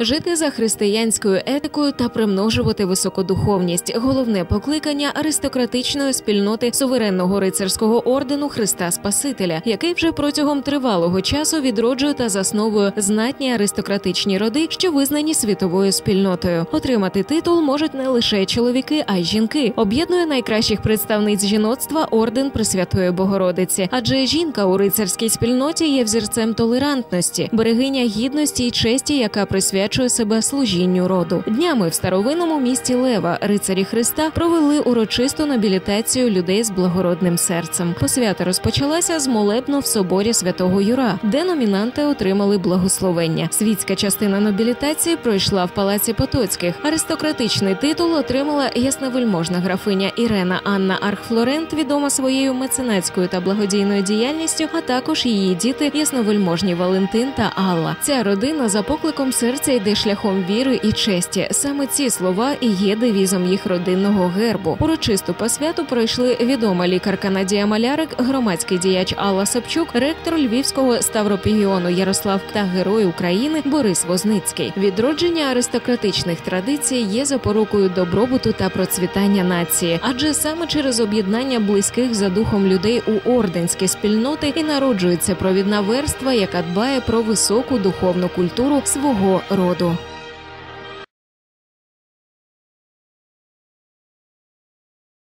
Жити за християнською етикою та примножувати високодуховність головне покликання аристократичної спільноти суверенного рицарського ордену Христа Спасителя, який вже протягом тривалого часу відроджує та засновує знатні аристократичні роди, що визнані світовою спільнотою. Отримати титул можуть не лише чоловіки, а й жінки. Об'єднує найкращих представниць жіноцтва орден Пресвятої Богородиці, адже жінка у рицарській спільноті є взірцем толерантності, берегиня гідності і честі, яка присвячує присвячує себе служінню роду. Днями в старовинному місті Лева рицарі Христа провели урочисту нобілітацію людей з благородним серцем. Посвята розпочалася з молебну в соборі святого Юра, де номінанти отримали благословення. Світська частина нобілітації пройшла в палаці Потоцьких. Аристократичний титул отримала ясновельможна графиня Ірена Анна Архфлорент, відома своєю меценатською та благодійною діяльністю, а також її діти, ясновельможні Валентин та Алла. Ця родина за покликом серця йде шляхом віри і честі. Саме ці слова і є девізом їх родинного гербу. Урочисту посвяту пройшли відома лікарка Надія Малярик, громадський діяч Алла Сапчук, ректор Львівського ставропігіону Ярослав та герой України Борис Возницький. Відродження аристократичних традицій є запорукою добробуту та процвітання нації, адже саме через об'єднання близьких за духом людей у орденські спільноти і народжується провідна верства, яка дбає про високу духовну культуру свого роду роду.